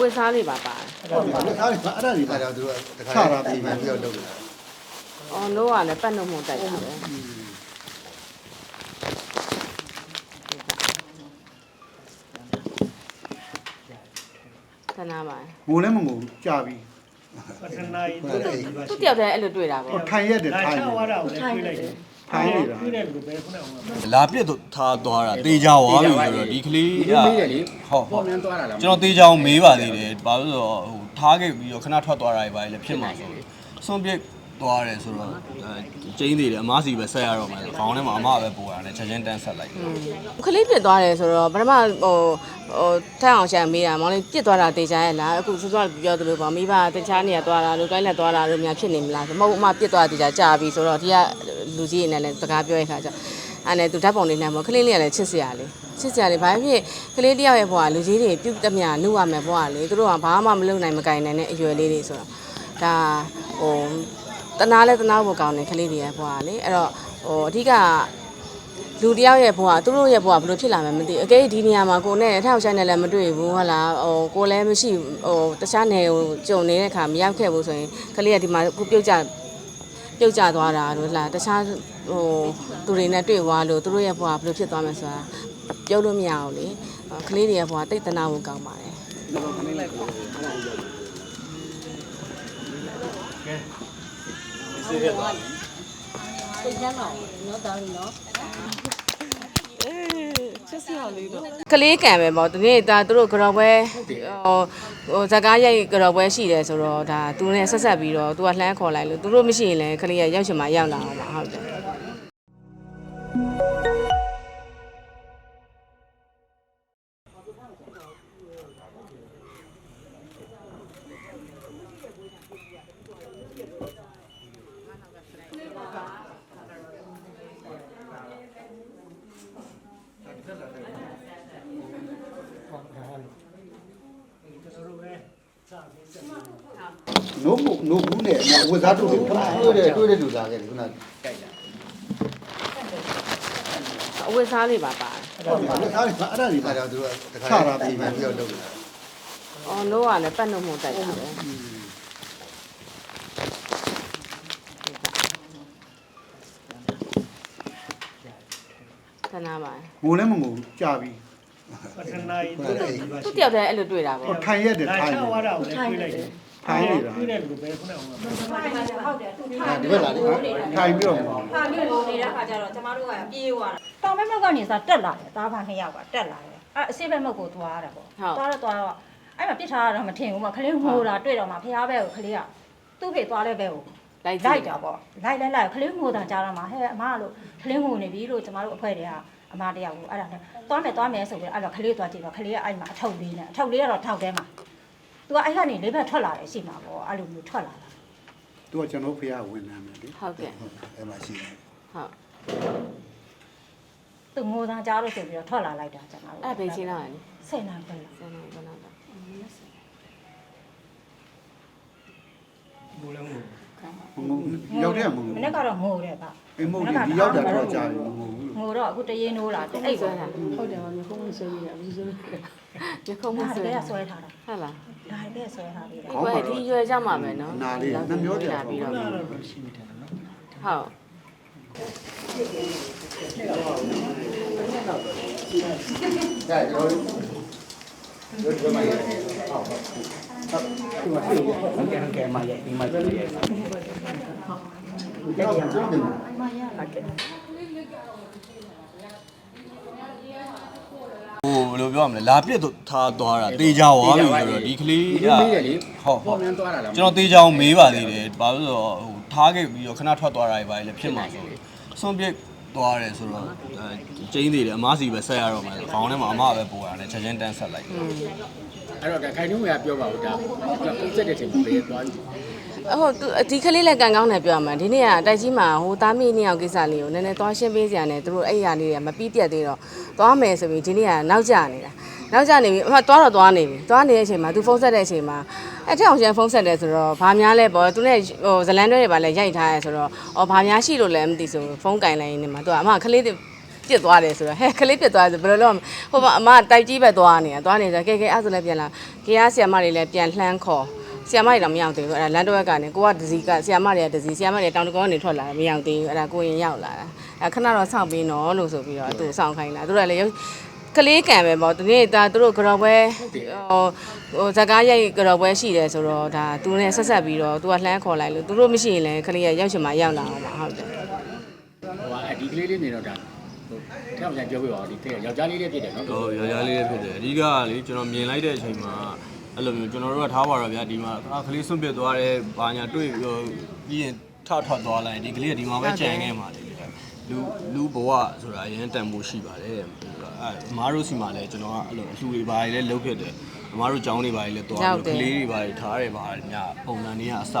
ဝတ်စားလေးပါပါတယ်အဲ့ဒါလက်သားတွေမှာအဲ့ဒါတွေပါအဲ့ဒါသူတို့တခါချတာပြင်ပြင်ပြီးပြီးတော့တော့လုပ်တယ်အော်နိုးကလည်းပတ်နှုတ်မှုတိုက်တာပဲခဏပါငိုလည်းမငိုဘူးကြာပြီပထနာရီတွေ့တယ်ဒီပါသူတယောက်တည်းအဲ့လိုတွေ့တာပေါ့ဟိုထိုင်ရက်တယ်ဒါထိုင်ချနေဝါတာကိုလည်းတွေ့လိုက်တယ် ထိုင်နေတာတွေ့တယ်လို့ပဲခုနကဟိုလာပြစ်ထားသွားတာတေးကြသွားပြီဆိုတော့ဒီကလေးဒီကမေးတယ်လေဟုတ်ဟုပေါ်တ်မြန်သွားတာလားကျွန်တော်တေးကြောင်မေးပါသေးတယ်ဘာလို့လဲဆိုတော့ဟိုထားခဲ့ပြီးတော့ခဏထွက်သွားတာတွေပါလေဖြစ်မှာဆိုဆွန့်ပစ် သွားတယ်ဆိုတော့ကျင်းသေးတယ်အမားစီပဲဆက်ရတော့မယ်ခေါင်းထဲမှာအမပဲပို့တာနဲ့ချက်ချင်းတန်းဆက်လိုက်တယ်ခလေးပြစ်သွားတယ်ဆိုတော့ပထမဟိုဟိုထက်အောင်ရှာမေးတာမောင်လေးပြစ်သွားတာတေချာရဲ့လားအခုစောစောပြောသလိုပေါ့မိဘတခြားနေရာသွားတာလို့တိုင်းလက်သွားတာလို့များဖြစ်နေမလားမဟုတ်အမပြစ်သွားတေချာကြာပြီဆိုတော့ဒီကလူကြီးတွေနဲ့လည်းစကားပြောရခါကျအဲ့နဲ့သူဓာတ်ပုံလေးနဲ့ပေါ့ခလေးလေးကလည်းချစ်စရာလေးချစ်စရာလေးဘာဖြစ်ခလေးတယောက်ရဲ့ဘဝလူကြီးတွေပြုတ်တမျှနှုတ်ရမယ်ဘဝလေသူတို့ကဘာမှမလုပ်နိုင်မကင်နိုင်တဲ့အရွယ်လေးတွေဆိုတော့ဒါဟို တနာလဲတနာဖို့ကောင်းတယ်ခလေးတွေရဲ့ဘဝလေအဲ့တော့ဟိုအဓိကလူတယောက်ရဲ့ဘဝသူတို့ရဲ့ဘဝဘယ်လိုဖြစ်လာမှန်းမသိဘူးအကယ်ဒီနေရာမှာကိုနဲ့အထောက်အချိုင်းနဲ့လည်းမတွေ့ဘူးဟုတ်လားဟိုကိုလည်းမရှိဟိုတခြားနယ်ကိုကြုံနေတဲ့အခါမရောက်ခဲ့ဘူးဆိုရင်ကလေးကဒီမှာခုပြုတ်ကြပြုတ်ကြသွားတာလို့လားတခြားဟိုသူတွေနဲ့တွေ့သွားလို့သူတို့ရဲ့ဘဝဘယ်လိုဖြစ်သွားမှန်းဆိုတာပြောလို့မရဘူးလေကလေးတွေရဲ့ဘဝတိတ်တနာဖို့ကောင်းပါတယ် ကလေးကံပဲပေါ့ဒီနေ့ဒါသူတို့ကြော်ပွဲဟိုဟိုဇကားရိုက်ကြော်ပွဲရှိတယ်ဆိုတော့ဒါသူနဲ့ဆက်ဆက်ပြီးတော့သူကလှမ်းခေါ်လိုက်လို့သူတို့မရှိရင်လည်းကလေးကရောက်ချင်မှရောက်လာအောင်ပါဟုတ်တယ် နိုး ဖို့နိုးဘူးနဲ့ဝတ်သားတို့တွေထားတွေ့တယ်တွေ့တယ်လူလာခဲ့တယ်ခုနကအဝတ်စားလေးပါပါတယ်အဲ့ဒါလက်သားတွေမှာအဲ့ဒါတွေပါအဲ့ဒါသူတို့တခါပြင်ပြီးတော့လုပ်တယ်အော်နိုးကလည်းပတ်နှုတ်မှုတိုက်တာပဲခဏပါငိုလည်းမငိုဘူးကြာပြီပထနာရီတွေ့တယ်ဒီပါသူတယောက်တည်းအဲ့လိုတွေ့တာဟိုပေါ့ထိုင်ရက်တယ်ဒါထိုင်ချနေဝါတာကိုလည်းတွေ့လိုက်တယ် ထိုင်နေတာတွေ့တယ်လို့ပဲခုနကဟိုဒါဒီဘက်လာလေထိုင်ပြီးတော့ဟာမြို့လိုနေတဲ့ခါကျတော့ကျမတို့ကပြေးသွားတာတောင်ဘက်မကနေစားတက်လာတယ်သားဖာနှစ်ယောက်ကတက်လာတယ်အဲ့အစီဘက်မုတ်ကိုသွားရတာပေါ့သွားတော့သွားတော့အဲ့မှာပြစ်ထားတာတော့မထင်ဘူးပေါ့ခလေးငိုတာတွေ့တော့မှဖះဘက်ကိုခလေးကသူ့ဖေသွားတဲ့ဘက်ကိုလိုက်ကြလိုည့်က်တာပေါ့လိုက်လိုက်လိုက်ခလေးငိုတာကြားတော့မှဟဲ့အမကလို့ခလေးငိုနေပြီလို့ကျမတို့အဖွဲ့တွေကအမတယောက်ကိုအဲ့ဒါနဲ့သွားမယ်သွားမယ်ဆိုပြီးအဲ့တော့ခလေးသွားကြည့်တော့ခလေးကအဲ့မှာအထုပ်လေးနဲ့အထုပ်လေးကတော့ထောက်ထဲမှာ သူကအဲ့ကနေလေးဘက်ထွက်လာတယ်ရှိမှာပေါ့အဲ့လိုမျိုးထွက်လာတာသူကကျွန်တော်ဖေကဝင်လာမယ်လေဟုတ်ကဲ့ အဲ့မှာရှိတယ်ဟုတ်သူငိုတာကြားလို့ဆိုပြီးတော့ထွက်လာလိုက်တာကျမတို့အဲ့ဘယ်ချင်းလောက်လဲဆယ်နာခွဲလောက်ဆယ်နာရီခဏတော့ဘူလုံးကိုမငိုဘူးရောက်တယ်မငိုမဘူးနေ့ကတော့ငိုတယ်ဗျအေးမဟုတ်ဘူးဒီရောက်တာတော့ကြာပြီမငိုဘူးလို့ငိုတော့အခုတရေနိုးလာတယ်အဲ့အဲ့ဆွဲဆိုတာဟုတ်တယ်မမျိုးခုံးဆွေးပြီးတယ်အခုဆွေးပြီးတယ် ရခုံးမဒါဆွဲတကယ်တာဆွဲထားတာဟုတ်လားဒါတကယ်ဆွဲထားပြီးတယ်ဒီကွယ်ဒီရွယ်ကြမှာပဲနော်နာလေးနှမျောတယ်ပြီးတော့ခုနကတော့ရှိနေတယ်နော်ဟုတ်ဒါကျွန်တော်တို့ဒီမှာရတယ်ဟုတ်ဒီမှာတွေ့ရတယ်ကဲကဲမရဲ့ဒီမှာတွေ့ရတယ်ဟုတ်ကျွန်တော်ဒီမှာ ဟိုဘယ်လိုပြောရမလဲလာပြစ်ထားသွားတာတေးကြသွားပြီဆိုတော့ဒီကလေးဒီကမေးတယ်လေဟုတ်ဟုပေါ်တ်မြန်သွားတာလားကျွန်တော်တေးကြောင်မေးပါသေးတယ်ဘာလို့လဲဆိုတော့ဟိုထားခဲ့ပြီးတော့ခဏထွက်သွားတာတွေပါလေဖြစ်မှာဆိုဆွန့်ပစ်သွားတယ်ဆိုတော့ကျင်းသေးတယ်အမားစီပဲဆက်ရတော့မယ်ခေါင်းထဲမှာအမပဲပို့တာနဲ့ချက်ချင်းတန်းဆက်လိုက်တယ်အဲ့တော့ဒါခိုင်နှုံးကပြောပါဦးဒါပုံစက်တဲ့ချိန်ကိုလေသွားကြည့် ဟုတ်သူဒီကလေးလည်းကန်ကောင်းတယ်ပြောရမှာဒီနေ့ကတိုက်ကြီးမှာဟိုသားမီးနှစ်ယောက်ကိစ္စလေးကိုနည်းနည်းသွားရှင်းပေးစရာနဲ့သူတို့အဲ့ရလေးတွေကမပြီးပြတ်သေးတော့သွားမယ်ဆိုပြီးဒီနေ့ကနောက်ကျနေတာနောက်ကျနေပြီအမသွားတော့သွားနေပြီသွားနေတဲ့အချိန်မှာသူဖုန်းဆက်တဲ့အချိန်မှာအဲ့ထက်အောင်ကျန်ဖုန်းဆက်တယ်ဆိုတော့ဘာများလဲပေါ့သူနဲ့ဟိုဇလန်တွဲတွေပါလဲရိုက်ထားရဲဆိုတော့အော်ဘာများရှိလို့လဲမသိဆိုဖုန်းကင်လိုက်နေမှာသူကအမကလေးတွေပြစ်သွားတယ်ဆိုတော့ဟဲ့ကလေးပြစ်သွားတယ်ဆိုဘယ်လိုလုပ်မလဲဟိုမှာအမတိုက်ကြီးပဲသွားနေတာသွားနေဆိုကဲကဲအဲ့ဆိုလည်းပြန်လာကေအားဆီယမတွေလည်းပြန်လှမ်းခေါ် ဆီယမတွေတော့မရောက်သေးဘူးအဲ့ဒါလန်တော့ဘက်ကနေကိုကဒစီကဆီယမတွေကဒစီဆီယမတွေတောင်တကောကနေထွက်လာတာမရောက်သေးဘူးအဲ့ဒါကိုရင်ရောက်လာတာအဲ့ခဏတော့စောင့်ပြီးနော်လို့ဆိုပြီးတော့သူ့စောင့်ခိုင်းတာသူတို့ကလည်းကလေးကံပဲပေါ့ဒီနေ့ဒါသူတို့ကြော်ပွဲဟိုဟိုဇကားရိုက်ကြော်ပွဲရှိတယ်ဆိုတော့ဒါသူနဲ့ဆက်ဆက်ပြီးတော့သူကလှမ်းခေါ်လိုက်လို့သူတို့မရှိရင်လည်းကလေးကရောက်ချင်မှရောက်လာအောင်ပါဟုတ်တယ်ဟိုကဒီကလေးလေးနေတော့ဒါဟိုထဲအောင်ပြန်ပြောပြပါဦးဒီတဲ့ယောက်ျားလေးလေးဖြစ်တယ်နော်ဟိုယောက်ျားလေးဖြစ်တယ်အဓိကကလေကျွန်တော်မြင်လိုက်တဲ့အချိန်မှာ အဲ့လိုမျိုးကျွန်တော်တို့ကထားပါတော့ဗျာဒီမှာအာကလေးစွန့်ပစ်သွားတယ်ဘာညာတွေ့ဟိုပြီးရင်ထထွက်သွားလိုက်ဒီကလေးကဒီမှာပဲကြံခဲ့မှာလေလူလူဘဝဆိုတာအရင်တန်ဖို့ရှိပါတယ်အဲအမားတို့စီမှာလည်းကျွန်တော်ကအဲ့လိုအလှူတွေဘာတွေလည်းလုပ်ဖြစ်တယ်အမားတို့ကြောင်းတွေဘာတွေလည်းသွားပြီးကလေးတွေဘာတွေထားတယ်ဘာတွေညပုံစံတွေကအစ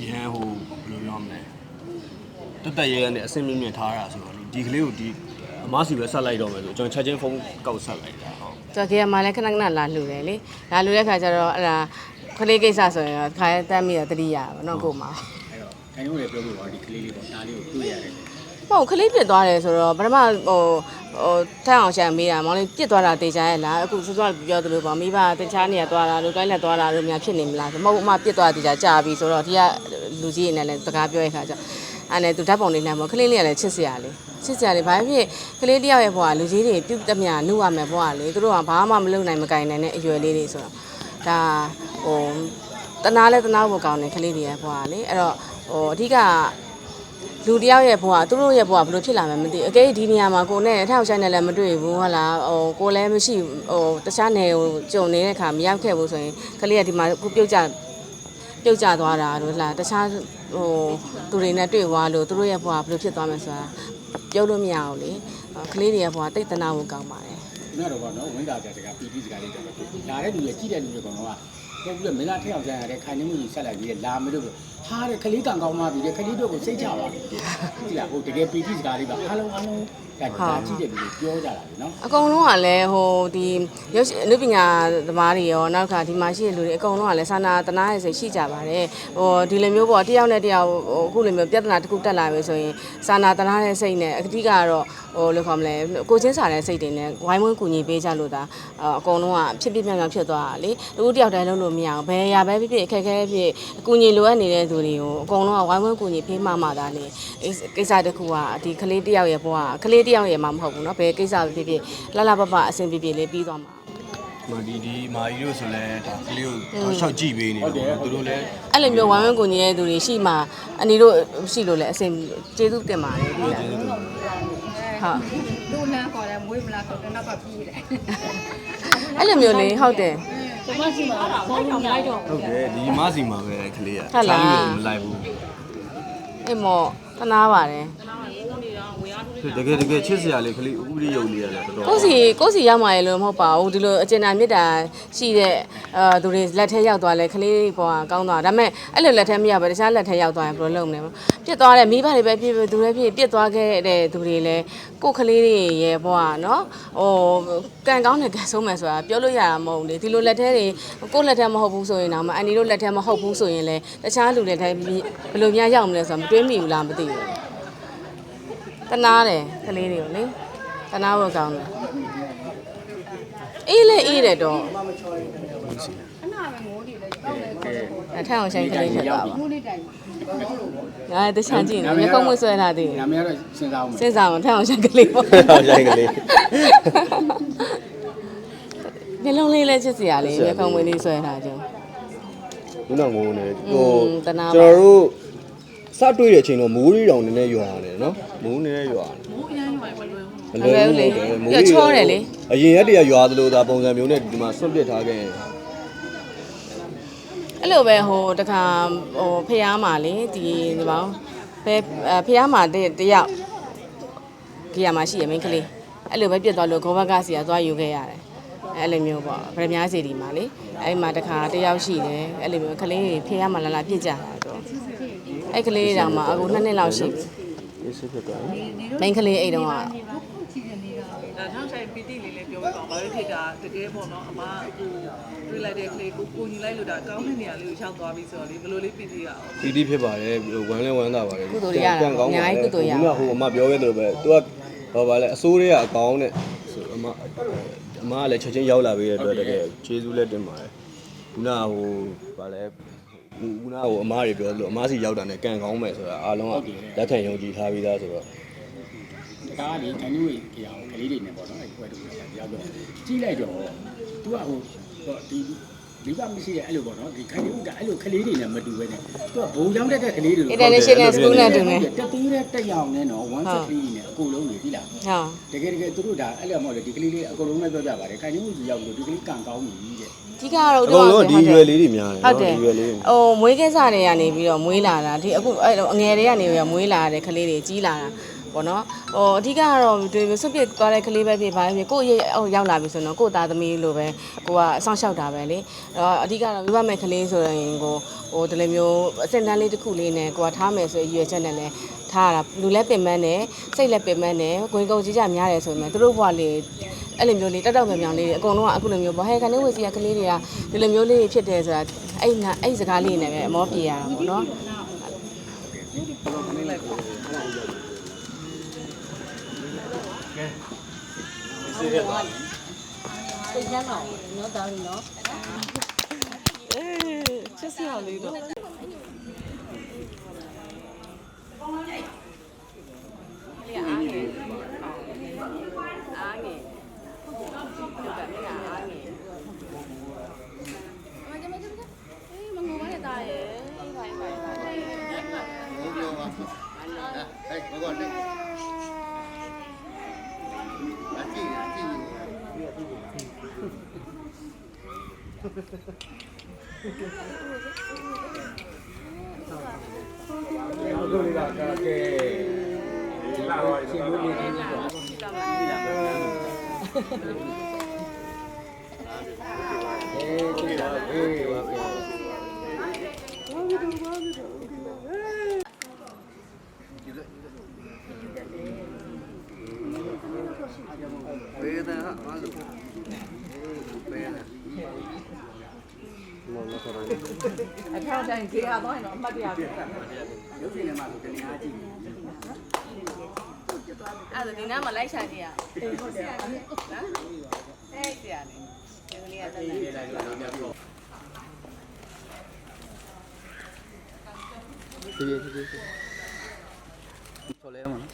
အရင်ဟိုဘယ်လိုပြောမလဲတက်တက်ရဲရဲနဲ့အစင်မြင့်မြင့်ထားတာဆိုတော့ဒီကလေးကိုဒီအ မားစီပဲဆက်လိုက်တော့မယ်ဆိုကျွန်တော်ချက်ချင်းဖုန်းကောက်ဆက်လိုက်တာဟုတ်ကျော်ကေမှာလည်းခဏခဏလာလှူတယ်လေလာလှူတဲ့ခါကျတော့အဲ့ဒါခလေးကိစ္စဆိုရင်တော့ခါရဲတမ်းမိတာတတိယပါတော့ကို့မှာအဲ့တော့ခိုင်တို့လည်းပြောပြပါဦးဒီကလေးလေးပေါ့ဒါလေးကိုတွေ့ရတယ်မဟုတ်ခလေးပြစ်သွားတယ်ဆိုတော့ပထမဟိုဟိုထိုင်အောင်ရှာမေးတာမောင်လေးပြစ်သွားတာတေချာရဲ့လားအခုစောစောပြောသလိုပေါ့မိဘတခြားနေရာသွားတာလို့တွိုင်းလက်သွားတာလို့များဖြစ်နေမလားမဟုတ်အမပြစ်သွားတေချာကြာပြီဆိုတော့ဒီကလူကြီးတွေနဲ့လည်းစကားပြောရခါကျ အဲ့နဲ့သူဓာတ်ပုံလေးနဲ့ပေါ့ခလေးလေးကလည်းချစ်စရာလေးချစ်စရာလေးဘာဖြစ်ခလေးတယောက်ရဲ့ဘဝလူကြီးတွေပြုတ်တမျှနှုတ်ရမယ်ဘဝလေသူတို့ကဘာမှမလုပ်နိုင်မကင်နိုင်တဲ့အရွယ်လေးတွေဆိုတော့ဒါဟိုတနာလဲတနာဖို့ကောင်းတယ်ခလေးတွေရဲ့ဘဝလေအဲ့တော့ဟိုအဓိကလူတယောက်ရဲ့ဘဝသူတို့ရဲ့ဘဝဘယ်လိုဖြစ်လာမှန်းမသိဘူးအကဲဒီနေရာမှာကိုနဲ့အထောက်ဆိုင်နဲ့လည်းမတွေ့ဘူးဟုတ်လားဟိုကိုလည်းမရှိဟိုတခြားနယ်ကိုကြုံနေတဲ့ခါမရောက်ခဲ့ဘူးဆိုရင်ကလေးကဒီမှာခုပြုတ်ကြ ပြုတ်ကြသွားတာတို့လားတခြားဟိုသူတွေနဲ့တွေ့သွားလို့သူတို့ရဲ့ဘဝဘယ်လိုဖြစ်သွားမှန်းဆိုတာပြောလို့မရဘူးလေကလေးတွေရဲ့ဘဝတိတ်တနာဖို့ကောင်းပါတယ်ဒီတော့ပေါ့နော်ဝင်းတာကြတဲ့ကပီတီစကားလေးတော့လာတဲ့လူရဲ့ကြည့်တဲ့လူတွေကတော့ပုံပြီးမင်းလားထက်အောင်ကြရတဲ့ခိုင်နေမှုကြီးဆက်လိုက်ပြီးလာမလို့ဟာတဲ့ခလေးကံကောင်းမှပြီတဲ့ခလေးတို့ကိုစိတ်ချပါဘူးဒီလားဟိုတကယ်ပီတီစကားလေးပါအားလုံးအားလုံး ကဒါကြည့်တဲ့လူတွေပြောကြတာလေနော်အကုန်လုံးကလည်းဟိုဒီရုပ်ရှင်အနုပညာသမားတွေရောနောက်ခါဒီမှာရှိတဲ့လူတွေအကုန်လုံးကလည်းစာနာတနာရဲ့စိတ်ရှိကြပါတယ်ဟိုဒီလိုမျိုးပေါ့တယောက်နဲ့တယောက်ဟိုအခုလိုမျိုးပြဿနာတစ်ခုတက်လာပြီဆိုရင်စာနာတနာရဲ့စိတ်နဲ့အဓိကတော့လိုခေါ်မလဲကိုချင်းစာတဲ့စိတ်တွေနဲ့ဝိုင်းဝန်းကူညီပေးကြလို့ဒါအကုန်လုံးကဖြစ်ဖြစ်မြောင်မြောင်ဖြစ်သွားတာလေတခုတယောက်တည်းလုံးလို့မရအောင်ဘယ်ရာပဲဖြစ်ဖြစ်အခက်အခဲဖြစ်အကူညီလိုအပ်နေတဲ့သူတွေကိုအကုန်လုံးကဝိုင်းဝန်းကူညီဖေးမှမှသာလေကိစ္စတစ်ခုကဒီကလေးတယောက်ရဲ့ဘဝကလေးတယောက်ရဲ့မှမဟုတ်ဘူးเนาะဘယ်ကိစ္စပဲဖြစ်ဖြစ်လှလှပပအဆင်ပြေပြေလေးပြီးသွားမှာ မဒီဒီမာကြီးတို့ဆိုလဲဒါကလေးကိုတော့ရှောက်ကြည့်ပေးနေတယ်သူတို့လည်း အဲ့လိုမျိုးဝိုင်းဝန်းကူညီတဲ့သူတွေရှိမှအနီတို့ရှိလို့လည်းအဆင်ကျေးဇူးတင်ပါတယ်ဒီလား ဟုတ်လူလန်းခေါ်တယ်မွေးမလားဆိုတော့နောက်ကပြီးတယ်အဲ့လိုမျိုးလေးဟုတ်တယ်ကျမစီမှာဖုန်းလုံးလိုက်တော့ဟုတ်တယ်ဒီမစီမှာပဲကလေးကဟုတ်လားမလိုက်ဘူးအေးမော်တနာပါတယ်တ ကယ်တကယ်ချစ်စရာလေးကလေးဥပဒေရုပ်လေးရတယ်တော်တော်ကိုယ့်စီကိုယ့်စီရောက်มาရလို့မဟုတ်ပါဘူးဒီလိုအကျဉ်းသားမြစ်တာရှိတဲ့အာသူတွေလက်ထဲရောက်သွားလဲခလေးပေါ်ကကောင်းသွားဒါပေမဲ့အဲ့လိုလက်ထဲမရောက်ပဲတခြားလက်ထဲရောက်သွားရင်ဘယ်လိုလုပ်မလဲပြစ်သွားတယ်မိဘတွေပဲပြစ်သူတွေပြစ်ပြစ်သွားခဲ့တဲ့သူတွေလဲကိုယ့်ခလေးတွေရဲ့ဘဝနော်ဟိုကံကောင်းတယ်ကံဆုံးမယ်ဆိုတာပြောလို့ရတာမဟုတ်ဘူးလေဒီလိုလက်ထဲတွေကိုယ့်လက်ထဲမဟုတ်ဘူးဆိုရင်တော့မအန်ဒီတို့လက်ထဲမဟုတ်ဘူးဆိုရင်လဲတခြားလူတွေထဲဘယ်လိုများရောက်မလဲဆိုတာမတွေးမိဘူးလားမသိဘူး တနာတယ်ကလေးတွေကိုလေတနာဖို့ကောင်းတယ်အေးလေအေးတယ်တော့အနာပဲငိုးနေတယ်ရောက်တယ်ကဲအထက်အောင်ဆိုင်ကလေးဖြစ်သွားပါငိုးနေတိုင်ငါတခြားကြည့်နေမြေကုန်းမွေးဆွဲလာသေးတယ်နာမည်ကတော့စဉ်းစားအောင်မယ်စဉ်းစားအောင်ထက်အောင်ဆိုင်ကလေးပေါ့ဟုတ်ရိုက်ကလေးမျက်လုံးလေးလည်းချစ်စရာလေးမြေကုန်းမွေးလေးဆွဲထားကြုံခုနငိုနေอืဟိုมတနာပါကျွန်တော်တို့ စတွေ့တဲ့အချိန်တော့မိုးရီတောင်နည်းနည်းရွာတယ်နော်မိုးနည်းနည်းရွာတယ်မိုးအရင်ရွာပဲလွယ်မလွယ်ဘူးလေပြချောတယ်လေ အရင်ရက်တည်းကရွာသလိုဒါပုံစံမျိုးနဲ့ဒီမှာဆွန့်ပစ်ထားခဲ့ရင် အဲ့လိုပဲဟိုတခါဟိုဖះမှာလေဒီဒီပေါင်းဘယ်ဖះမှာတတယောက်ကြီးရမှာရှိရမင်းကလေးအဲ့လိုပဲပြစ်သွားလို့ဂောဘကစီကသွားယူခဲ့ရတယ်အဲ့လိုမျိုးပေါ့ဗရမ ्या စီဒီမှာလေအဲ့မှာတခါတယောက်ရှိတယ်အဲ့လိုမျိုးကလေးဖះမှာလာလာပြစ်ကြတာတော့ အဲ့ကလေးတောင်မှအခုနှစ်နှစ်လောက်ရှိပြီအေးစစ်ဖြစ်သွားတယ်မိန်းကလေးအိတ်တော့ကဒါနောက်ဆိုင်ပီတိလေးလေးပြောပြပါဦး။ဘာလို့ဖြစ်တာတကယ်ပေါ့နော်အမအခုတွေ့လိုက်တဲ့ကလေးကိုကိုညီလိုက်လို့ဒါကောင်းတဲ့နေရာလေးကိုရောက်သွားပြီဆိုတော့လေဘယ်လိုလေးပီတိရအောင်ပီတိဖြစ်ပါတယ်ဝမ်းလဲဝမ်းသာပါတယ်ကုသိုလ်ရတာပြန်ကောင်းအများကြီးကုသိုလ်ရခုနကဟိုအမပြောခဲ့သလိုပဲ तू ကဟောပါလဲအစိုးရကအကောင်းနဲ့ဆိုအမအမကလည်းချက်ချင်းရောက်လာပြီးတဲ့အတွက်တကယ်ကျေးဇူးလည်းတင်ပါတယ်ခုနကဟိုဗာလဲ ခုနကဟိုအမတွေပြောလို့အမစီရောက်တာနဲ့ကံကောင်းမယ်ဆိုတာအားလုံးကလက်ခံယုံကြည်ထားပြီးသားဆိုတော့ဒါကလေခဏဝေးကြောင်ကလေးတွေနဲ့ပေါ့နော်အဲ့ကွဲတူရောက်တော့ကြီးလိုက်တော့ तू ကဟိုဟိုဒီဒီကမရှိတဲ့အဲ့လိုပေါ့နော်ဒီခဏဝေးကအဲ့လိုကလေးတွေနဲ့မတူပဲနဲ့ तू ကဘုံကြောင်းတက်တဲ့ကလေးတွေ international school နဲ့တူနေတက်သေးတဲ့တက်ရောင်နဲ့နော်1 set 3နဲ့အကုန်လုံးနေပြီလားဟုတ်တကယ်တကယ်သူတို့ဒါအဲ့လိုမဟုတ်လေဒီကလေးလေးအကုန်လုံးပဲပြောပြပါတယ်ခိုင်နေမှုကြီးရောက်လို့ဒီကလေးကံကောင်းပြီတဲ့အ ဓိကကတော့အကုန်လုံးကဒီရွယ်လေးတွေများတယ်ဟုတ်နော်တယ်ဒီရွယ်လေးတွေဟိုမွေးကင်းစားတွေကနေပြီးတော့မွေးလာတာဒီအခုအဲ့လိုအငယ်တွေကနေပြီးတော့မွေးလာတဲ့ကလေးတွေကြီးလာတာ ပေါ့နော်ဟိုအဓိကကတော့ဒီစွပ်ပစ်သွားတဲ့ကလေးပဲဖြစ်ပါဖြစ်ကိုယ့်ရဲ့ဟိုရောက်လာပြီဆိုတော့ကိုယ့်သားသမီးလိုပဲကိုကအဆောင်လျှောက်တာပဲလေအဲ့တော့အဓိကတော့မိဘမဲ့ကလေးဆိုရင်ကိုဟိုဒီလိုမျိုးအစင်တန်းလေးတစ်ခုလေးနဲ့ကိုကထားမယ်ဆိုရည်ရွယ်ချက်နဲ့လဲထားရတာလူလည်းပင်ပန်းတယ်စိတ်လည်းပင်ပန်းတယ်ဂွင်ကုန်ကြီးကြများတယ်ဆိုရင်သူတို့ဘဝလေးအဲ့လိုမျိုးလေးတက်တော့မြောင်လေးတွေအကုန်လုံးကအခုလိုမျိုးပေါ့ဟဲ့ကနေဝစီကကလေးတွေကဒီလိုမျိုးလေးဖြစ်တယ်ဆိုတာအဲ့နာအဲ့စကားလေးနဲ့ပဲအမောပြေရတာပေါ့နော် စိတ်ချမ်းသာတယ်နော်တားလို့နော်အေးချက်စရာလေးတော့အားငယ် 哈哈哈。哈哈哈。 အထောက်တိုင်းကြေးရသွားရင်တော့အမှတ်တရပြရုပ်ရှင်ထဲမှာဆိုတနေအားကြည့်အဲ့ဒါဒီနားမှာလိုက်ရှာကြည့်ရဟုတ်တယ်နော်အဲ့ဆရာလေးဒီလေးကတည်းကဆိုလဲမနော်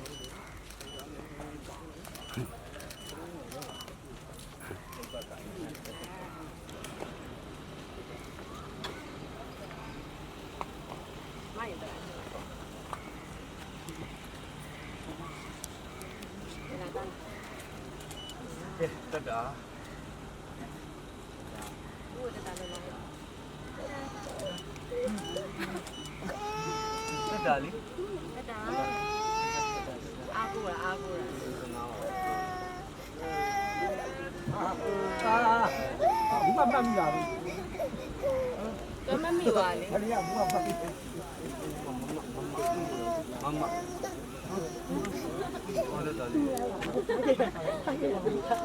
တက်တာ တက်တာလေအားကိုးတာအားကိုးတာအာဘူးမမှတ်မိတာဘူးကမမီပါလေခရီးကဘူးမမှတ်မိမမဟောလက်တာလေ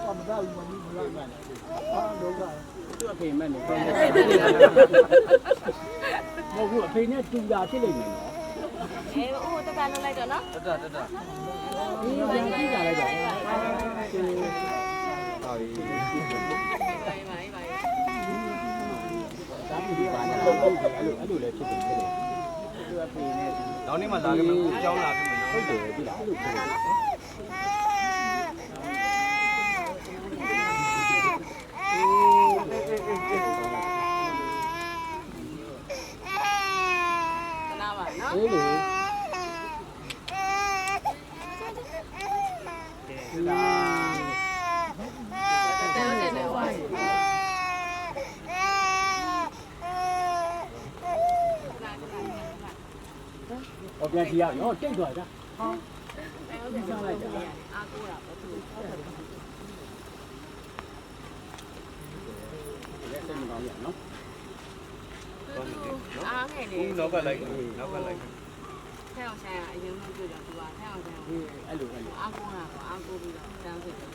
ဘာမသာဘူးမမိဘူးလားအာလောကသူ့အဖေမဲ့နေတယ်မဟုတ်ဘူးအဖေနဲ့တူတာဖြစ်လိမ့်မယ်နော် အေးဟိုတက်တာလုံးလိုက်တော့နော်တက်တာတက်တာဒီလိုကြည့်ကြလိုက်တော့ဟာပြီဘိုင်ဘိုင်ဘိုင်ဒါမှမဟုတ်ဘာလို့အဲ့လိုအဲ့လိုလည်းဖြစ်တယ်ဖြစ်တယ်သူအဖေနဲ့နောက်နေ့မှလာခဲ့မယ်ကြောင်းလာခဲ့မယ်နော်ဟုတ်တယ်ဒီလားအဲ့လိုဖြစ်တယ် နားပါနော် အေးလေဒီလား တဲလို့တယ်ဟို ဟောပြန်ကြည့်ရအောင်တိတ်သွားတာအားကိုးတာပေါ့သူလက်စိတ်မကောင်းရနော်အားငယ်လေဦးနောက်ကလိုက်နောက်ကလိုက်ထဲအောင်ဆိုင်အရင်မှတွေ့တာသူကထဲအောင်ဆိုင်အေးအဲ့လိုအဲ့လိုအားကိုးတာပေါ့အားကိုးပြီးတော့တန်းစစ်တယ်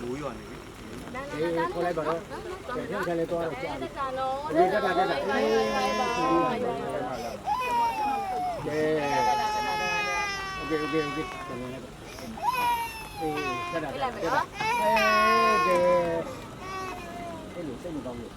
လူရွာနေပြီ အေးခေါ်လိုက်ပါတော့တယ်ထဲထဲလဲသွားတော့ကြာပြီ တက်တာနော် အေးတက်တာတက်တာအေး ဘိုင်ဘိုင်ဘိုင် ကဲโอเคโอเคโอเคပြန်လာတော့အေးတက်တာတက်တာအေးကဲအဲ့လိုစိတ်မကောင်းလို့